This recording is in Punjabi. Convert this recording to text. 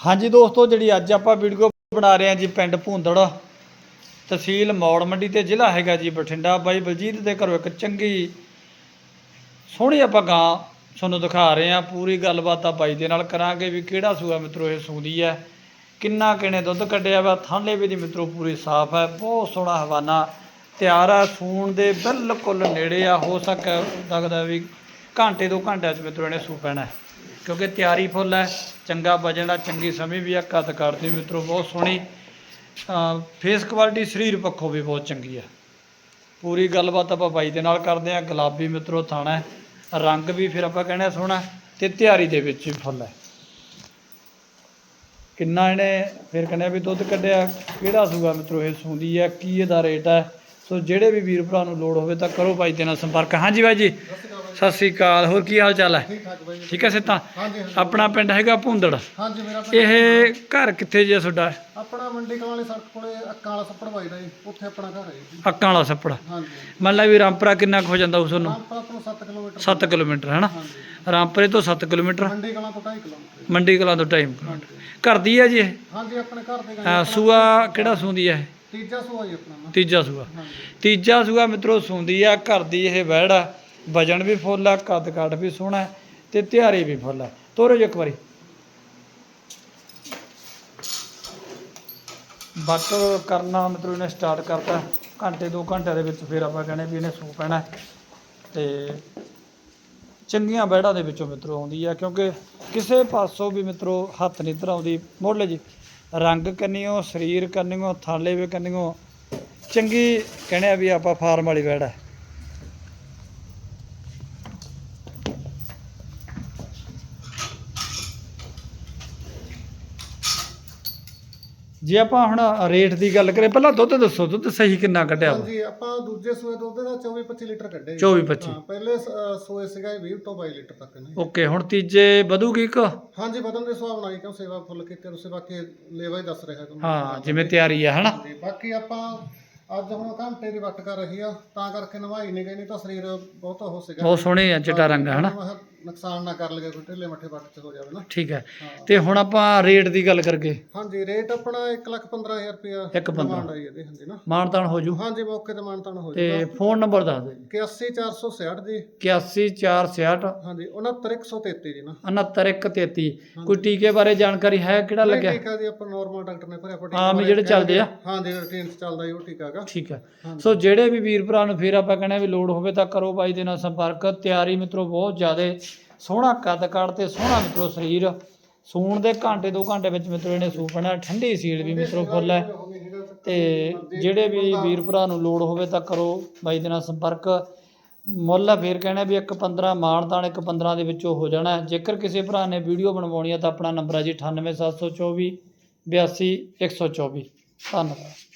ਹਾਂਜੀ ਦੋਸਤੋ, ਜਿਹੜੀ ਅੱਜ ਆਪਾਂ ਵੀਡੀਓ ਬਣਾ ਰਹੇ ਹਾਂ ਜੀ ਪਿੰਡ ਭੂੰਦੜ, ਤਹਿਸੀਲ ਮੌੜ ਮੰਡੀ ਤੇ ਜ਼ਿਲ੍ਹਾ ਹੈਗਾ ਜੀ ਬਠਿੰਡਾ। ਬਾਈ ਬਲਜੀਤ ਦੇ ਘਰੋਂ ਇੱਕ ਚੰਗੀ, ਸੋਹਣੀ ਆਪਾਂ ਗਾਂ ਤੁਹਾਨੂੰ ਦਿਖਾ ਰਹੇ ਹਾਂ। ਪੂਰੀ ਗੱਲਬਾਤ ਆ ਬਾਈ ਦੇ ਨਾਲ ਕਰਾਂਗੇ ਵੀ ਕਿਹੜਾ ਸੂਆ ਮਿੱਤਰੋ ਇਹ ਸੂਦੀ ਹੈ, ਕਿੰਨਾ ਕਿਨੇ ਦੁੱਧ ਕੱਢਿਆ ਵਾ, ਥਾਲੇ ਵੀ ਦੀ ਮਿੱਤਰੋ ਪੂਰੀ ਸਾਫ਼ ਹੈ, ਬਹੁਤ ਸੋਹਣਾ ਹਵਾਨਾ ਤਿਆਰ ਆ, ਸੂਣ ਦੇ ਬਿਲਕੁਲ ਨੇੜੇ ਆ, ਹੋ ਸਕਦਾ ਵੀ ਘੰਟੇ ਦੋ ਘੰਟਿਆਂ ਚ ਮਿੱਤਰੋ ਇਹਨੇ ਸੂ ਪੈਣਾ ਕਿਉਂਕਿ ਤਿਆਰੀ ਫੁੱਲ ਹੈ। ਚੰਗਾ ਵਜਣ ਆ, ਚੰਗੀ ਸਮੇਂ ਵੀ ਆ ਕੱਦ ਕਰਦੀ ਮਿੱਤਰੋ, ਬਹੁਤ ਸੋਹਣੀ ਫੇਸ ਕੁਆਲਿਟੀ ਸਰੀਰ ਪੱਖੋਂ ਵੀ ਬਹੁਤ ਚੰਗੀ ਆ। ਪੂਰੀ ਗੱਲਬਾਤ ਆਪਾਂ ਬਾਈ ਦੇ ਨਾਲ ਕਰਦੇ ਆ ਗੁਲਾਬੀ ਮਿੱਤਰੋ, ਥਾਣਾ ਰੰਗ ਵੀ ਫਿਰ ਆਪਾਂ ਕਹਿੰਦੇ ਸੋਹਣਾ ਤੇ ਤਿਆਰੀ ਦੇ ਵਿੱਚ ਵੀ ਫੁੱਲ ਹੈ। ਕਿੰਨਾ ਇਹਨੇ ਫਿਰ ਕਹਿੰਦੇ ਵੀ ਦੁੱਧ ਕੱਢਿਆ, ਕਿਹੜਾ ਸੂਗਾ ਮਿੱਤਰੋ ਇਹ ਸੂੰਦੀ ਹੈ, ਕੀ ਇਹਦਾ ਰੇਟ ਹੈ? ਸੋ ਜਿਹੜੇ ਵੀ ਵੀਰ ਭਰਾ ਨੂੰ ਲੋੜ ਹੋਵੇ ਤਾਂ ਕਰੋ ਬਾਈ ਦੇ ਨਾਲ ਸੰਪਰਕ। ਹਾਂਜੀ ਬਾਈ ਜੀ। ਸਤਿ ਸ੍ਰੀ ਅਕਾਲ। ਹੋਰ ਕੀ ਹਾਲ ਚਾਲ ਹੈ? ਠੀਕ ਠਾਕ ਬਾਈ ਠੀਕ ਹੈ ਸਿੱਤਾ ਹਾਂਜੀ ਹਾਂਜੀ। ਆਪਣਾ ਪਿੰਡ ਹੈਗਾ ਭੁੰਦੜ। ਹਾਂਜੀ ਮੇਰਾ ਪਿੰਡ ਇਹ ਘਰ ਕਿੱਥੇ ਜੀ ਤੁਹਾਡਾ? ਆਪਣਾ ਮੰਡੀ ਕਲਾਂ ਵਾਲੀ ਸੜਕ ਕੋਲੇ ਅੱਕਾਂ ਵਾਲਾ ਸੱਪੜ ਵੱਜਦਾ ਜੀ ਉੱਥੇ ਆਪਣਾ ਘਰ ਹੈ ਜੀ। ਅੱਕਾਂ ਵਾਲਾ ਸੱਪੜ। ਹਾਂਜੀ। ਮੰਨ ਲਾ ਵੀ ਰਾਮਪੁਰਾ ਕਿੰਨਾ ਕੁ ਹੋ ਜਾਂਦਾ ਉਸ ਨੂੰ ਰਾਮਪੁਰਾ ਤੋਂ 7 ਕਿਲੋਮੀਟਰ। 7 ਕਿਲੋਮੀਟਰ ਹੈ ਨਾ? ਹਾਂਜੀ। ਰਾਮਪੁਰੇ ਤੋਂ 7 ਕਿਲੋਮੀਟਰ। ਮੰਡੀ ਕਲਾਂ ਤੋਂ 2.5 ਕਿਲੋਮੀਟਰ। ਮੰਡੀ ਕਲਾਂ ਤੋਂ ਟਾਈਮ ਘਰ ਦੀ ਹੈ ਜੀ ਇਹ? ਹਾਂਜੀ ਆਪਣੇ ਘਰ ਦੇ ਅਹ ਸੂਆ ਕਿਹੜਾ ਸੂੰਦੀ ਹੈ? ਤੀਜਾ ਸੂਆ ਜੀ ਆਪਣਾ। ਨਾ। ਤੀਜਾ ਸੂਆ। ਹਾਂਜੀ। ਤੀਜਾ ਸੂਆ ਮਿੱਤਰੋ ਸੂੰਦੀ ਆ ਘਰ ਦੀ ਇਹ ਵਹਿੜ ਆ। ਵਜਨ ਵੀ ਫੁੱਲ ਆ, ਕੱਦ ਕਾਠ ਵੀ ਸੋਹਣਾ ਹੈ ਤੇ ਤਿਆਰੀ ਵੀ ਫੁੱਲ ਆ। ਤੋਰੋ ਜੀ ਇੱਕ ਵਾਰੀ। ਬੱਟ ਕਰਨਾ ਮਤਲਬ ਇਹਨੇ ਸਟਾਰਟ ਕਰਤਾ। ਘੰਟੇ, ਦੋ ਘੰਟੇ ਦੇ ਵਿੱਚ ਫਿਰ ਆਪਾਂ ਕਹਿੰਦੇ ਵੀ ਇਹਨੇ ਸੂ ਪੈਣਾ ਹੈ। ਤੇ ਚੰਗੀਆਂ ਬੈੜਾਂ ਦੇ ਵਿੱਚੋਂ ਮਿੱਤਰੋ ਆਉਂਦੀ ਆ, ਕਿਉਂਕਿ ਕਿਸੇ ਪਾਸੋਂ ਵੀ ਮਿੱਤਰੋ ਹੱਥ ਨਹੀਂ ਧਰਾਉਂਦੀ ਮੋਢਲੇ ਜੀ, ਰੰਗ ਕੰਨਿਓ, ਸਰੀਰ ਕੰਨਿਓ, ਥਾਲੇ ਵੀ ਕੰਨਿਓ, ਚੰਗੀ ਕਹਿੰਦੇ ਆ ਵੀ ਆਪਾਂ ਫਾਰਮ ਵਾਲੀ ਬੈੜ ਹੈ। ਜੇ ਆਪਾਂ ਹੁਣ ਰੇਟ ਦੀ ਗੱਲ ਕਰੀਏ ਪਹਿਲਾਂ ਦੁੱਧ ਦੱਸੋ ਦੁੱਧ ਸਹੀ ਕਿੰਨਾ ਕੱਢਿਆ ਵਾ? ਹਾਂਜੀ ਆਪਾਂ ਦੂਜੇ ਸੂਏ ਦੁੱਧ ਦਾ 24 25 ਲੀਟਰ ਕੱਢੇ ਜੀ। 24 25 ਹਾਂ ਪਹਿਲੇ ਸ- ਅ, ਸੂਏ ਸੀਗਾ ਇਹ 20 ਤੋਂ 22 ਲੀਟਰ ਤੱਕ ਨੇ। ਓਕੇ ਹੁਣ ਤੀਜੇ ਵਧੂਗੀ ਇੱਕ? ਹਾਂਜੀ ਵਧਣ ਦੇ ਹਿਸਾਬ ਨਾਲ ਹੀ ਕਿਉਂ ਸੇਵਾ ਫੁੱਲ ਕੀਤੇ ਤੁਸੀਂ ਬਾਕੀ ਲੇਵਾ ਹੀ ਦੱਸ ਰਿਹਾ ਤੁਹਾਨੂੰ। ਹਾਂ ਜਿਵੇਂ ਤਿਆਰੀ ਆ ਹਨਾ? ਬਾਕੀ ਆਪਾਂ ਅੱਜ ਹੁਣ ਘੰਟੇ ਦੀ ਵੱਟ ਕਰ ਰਹੀ ਆ ਤਾਂ ਕਰਕੇ ਨਵਾਈ ਨਹੀਂ ਗਈ ਨਹੀਂ ਤਾਂ ਸਰੀਰ ਬਹੁਤ ਉਹ ਸੀਗਾ। ਬਹੁਤ ਸੋਹਣੇ ਆ ਚਿੱਟਾ ਰੰਗ ਹੈ ਹਨਾ? ਮੈਂ ਕਿਹਾ ਨੁਕਸਾਨ ਨਾ ਕਰ ਲਗੇ ਕੋਈ ਢਿੱਲੇ ਮੱਠੇ ਵੱਟ ਚ ਹੋ ਜਾਵੇ ਨਾ। ਠੀਕ ਹੈ। ਹਾਂ। ਤੇ ਹੁਣ ਆਪਾਂ ਰੇਟ ਦੀ ਗੱਲ ਕਰਗੇ ਹਾਂਜੀ ਰੇਟ ਆਪਣਾ 1,15,000 ਰੁਪਇਆ ਇੱਕ ਪੰਦਰਾਂ। ਡਿਮਾਂਡ ਆਈ ਇਹਦੀ ਹਾਂਜੀ ਨਾ। ਮਾਨਤਾਨ ਹੋ ਜੂ। ਹਾਂਜੀ ਮੌਕੇ ਤੇ ਮਾਨਤਾਨ ਹੋ ਤੇ ਜਾਊਗਾ ਫੋਨ ਨੰਬਰ ਦੱਸ ਦਿਓ ਜੀ। 81466 ਜੀ 81466 ਹਾਂਜੀ 69133 ਜੀ ਨਾ। 69133 ਕੋਈ ਟੀਕੇ ਬਾਰੇ ਜਾਣਕਾਰੀ ਹੈ ਕਿਹੜਾ ਇਹ ਲੱਗਿਆ? ਟੀਕਾ ਜੀ ਆਪਾਂ ਨਾਰਮਲ ਡਾਕਟਰ ਨੇ ਭਰਿਆ ਆਪਾਂ ਆਮ ਜਿਹੜੇ ਚੱਲਦੇ ਆ? ਹਾਂਜੀ ਰੂਟੀਨ ਚ ਚੱਲਦਾ ਜੀ ਉਹ ਟੀਕਾ ਹੈਗਾ। ਠੀਕ ਹੈ। ਹਾਂਜੀ। ਸੋ ਜਿਹੜੇ ਵੀ ਵੀਰ ਭਰਾ ਨੂੰ ਫੇਰ ਆਪਾਂ ਕਹਿੰਦੇ ਆ ਵੀ ਲੋੜ ਹੋਵੇ ਤਾਂ ਕਰੋ ਬਾਈ ਦੇ ਨਾਲ ਸੰਪਰਕ। ਤਿਆਰੀ ਮਿੱਤਰੋ ਬਹੁਤ ਜ਼ਿਆਦੇ ਸੋਹਣਾ ਕੱਦ ਕਾਠ ਤੇ ਸੋਹਣਾ ਮਿੱਤਰੋ ਸਰੀਰ। ਸੂਣ ਦੇ ਘੰਟੇ, ਦੋ ਘੰਟੇ ਵਿੱਚ ਮਿੱਤਰੋ ਇਹਨੇ ਸੂਪਣਾ ਠੰਡੀ ਸੀਲ ਵੀ ਮਿੱਤਰੋ ਫੁੱਲ ਹੈ। ਤੇ ਜਿਹੜੇ ਵੀ ਵੀਰ ਭਰਾ ਨੂੰ ਲੋੜ ਹੋਵੇ ਤਾਂ ਕਰੋ ਬਾਈ ਦੇ ਨਾਲ ਸੰਪਰਕ। ਮੁੱਲ ਆ ਫੇਰ ਕਹਿਣਾ ਵੀ ਇੱਕ 15 ਮਾਨਤਾਨ ਇੱਕ 15 ਦੇ ਵਿੱਚੋਂ ਹੋ ਜਾਣਾ ਜੇਕਰ ਕਿਸੇ ਭਰਾ ਨੇ ਵੀਡੀਓ ਬਣਵਾਉਣੀ ਹੈ ਤਾਂ ਆਪਣਾ ਨੰਬਰ ਹੈ ਜੀ 98724 82 124 ਧੰਨਵਾਦ।